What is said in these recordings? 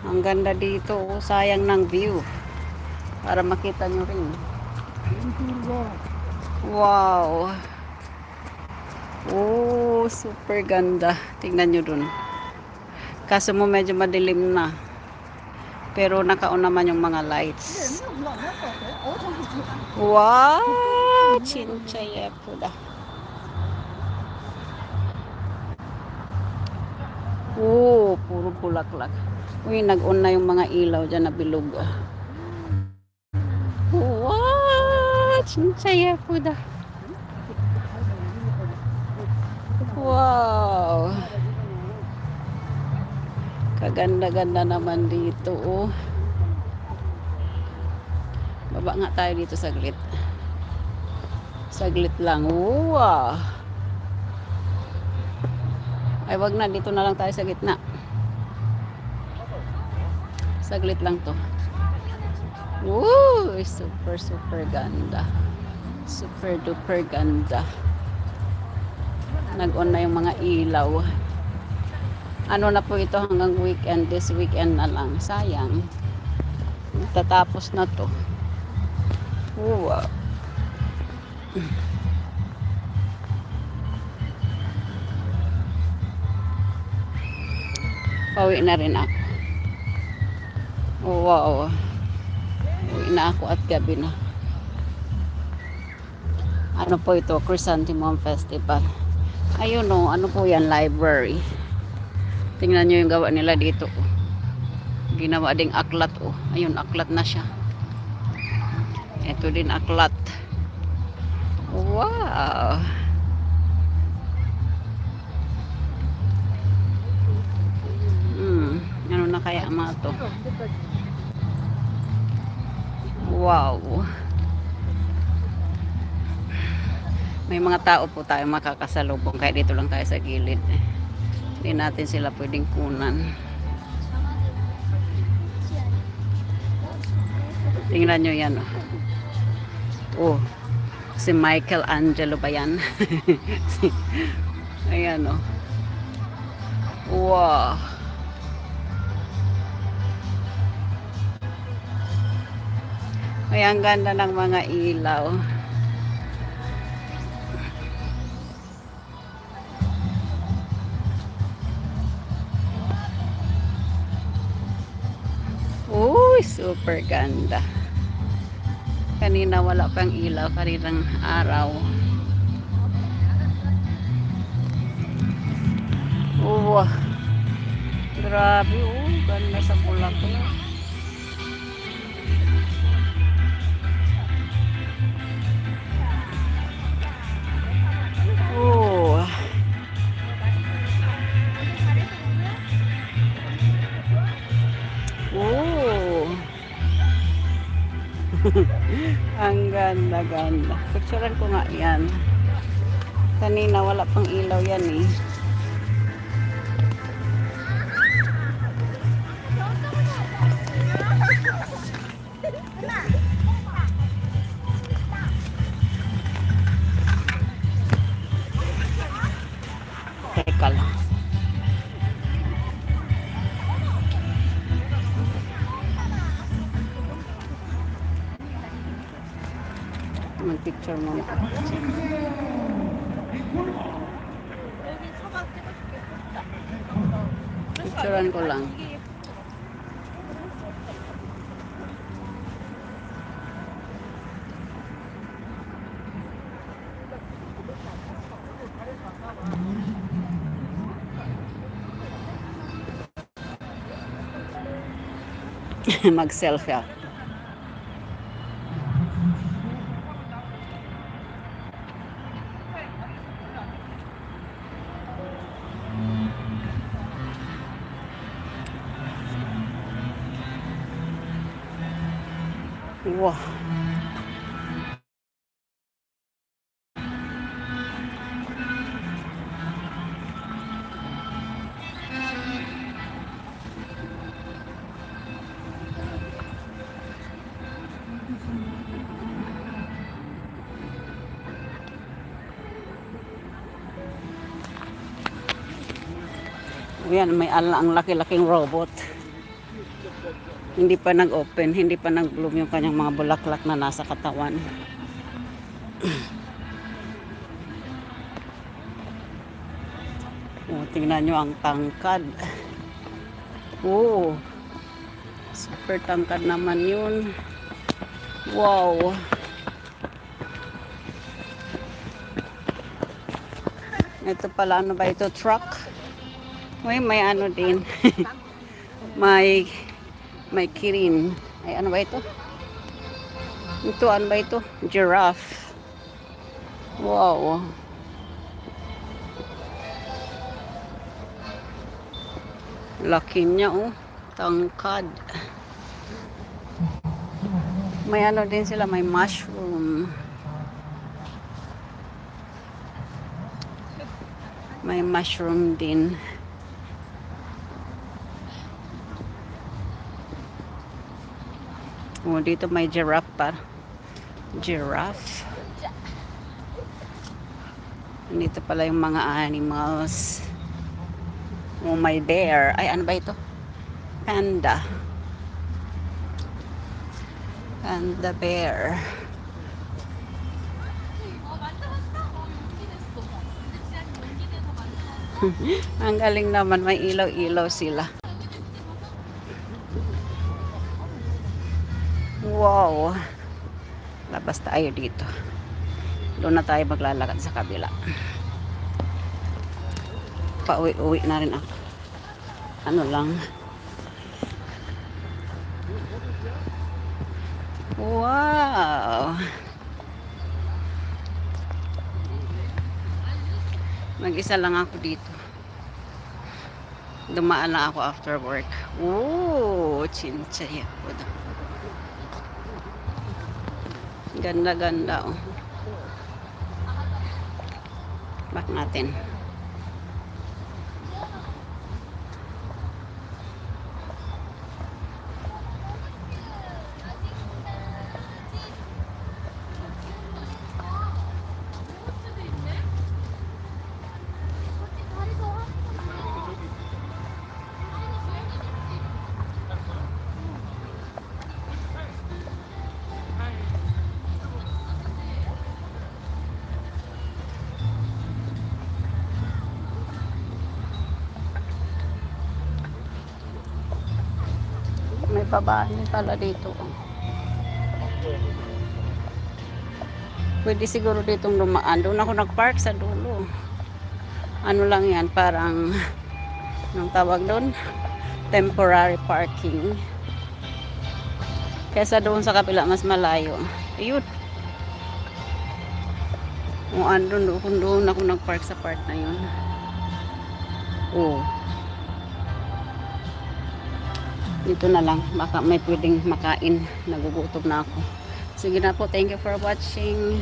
Ang ganda dito. Oh, sayang ng view. Para makita nyo rin. Wow. Oh, super ganda. Tingnan nyo dun. Kaso mo medyo madilim na. Pero nakaon naman yung mga lights. Wow! Chinchaya po da. Oh, puro bulaklak. Uy, nag-on na yung mga ilaw dyan na bilog. ah. Wow! Chinchaya po da. Wow! Kaganda-ganda naman dito, oh. Baba nga tayo dito saglit. Saglit lang. Wow! Ay, wag na. Dito na lang tayo sa gitna. Saglit lang to. Woo! Super, super ganda. Super duper ganda. Nag-on na yung mga ilaw. Ano na po ito hanggang weekend. This weekend na lang. Sayang. Tatapos na to. Wow. Pauwi na rin ako. Oh, wow. Uwi na ako at gabi na. Ano po ito? Chrysanthemum Festival. Ayun o, ano po yan? Library. Tingnan nyo yung gawa nila dito. oh. Ginawa ding aklat oh. Ayun, aklat na siya. Ito din aklat. Wow. Kaya mga to? Wow. May mga tao po tayo makakasalubong kaya dito lang tayo sa gilid. Hindi natin sila pwedeng kunan. Tingnan nyo yan. Oh, oh si Michael Angelo ba yan? Ayan oh. Wow. Ay, ang ganda ng mga ilaw. Uy, super ganda. Kanina wala pang ilaw, kaninang araw. Wow. Grabe, oh, ganda sa Bulacan. Oh. Ang ganda, ganda. Picturean ko nga yan. Kanina wala pang ilaw yan eh. Mag-picture mo. Picturean ko lang. Mag-selfie Wow. Ayan, may ala ang laki-laking robot. Hindi pa nag-open, hindi pa nag-bloom yung kanyang mga bulaklak na nasa katawan. Oh, tingnan nyo ang tangkad. Oh, super tangkad naman yun. Wow. Ito pala, ano ba ito? Truck? Uy, may ano din. may, may kirin. Ay, ano ba ito? Ito, ano ba ito? Giraffe. Wow. Laki niya, oh. Tangkad. May ano din sila, may mushroom. May mushroom din. Oh, dito may giraffe pa. Giraffe. Dito pala yung mga animals. Oh, may bear. Ay, ano ba ito? Panda. Panda bear. Ang galing naman, may ilaw-ilaw sila. Wow. Labas tayo dito. Doon na tayo maglalakad sa kabila. Pauwi-uwi na rin ako. Ano lang. Wow. Mag-isa lang ako dito. Dumaan na ako after work. Ooh, chinchaya po. Ganda-ganda oh. Back natin. Babae pala dito. Pwede siguro ditong lumaan. Doon ako nagpark sa dulo. Ano lang yan, parang anong tawag doon? Temporary parking. Kesa doon sa kapila, mas malayo. Ayun. O andun doon, doon ako nagpark sa part na yun. Oh. Dito na lang. Baka may pwedeng makain. Nagugutom na ako. Sige na po. Thank you for watching.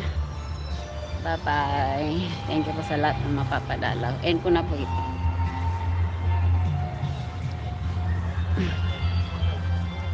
Bye bye thank you po sa lahat ng mapapadalaw. End ko na po ito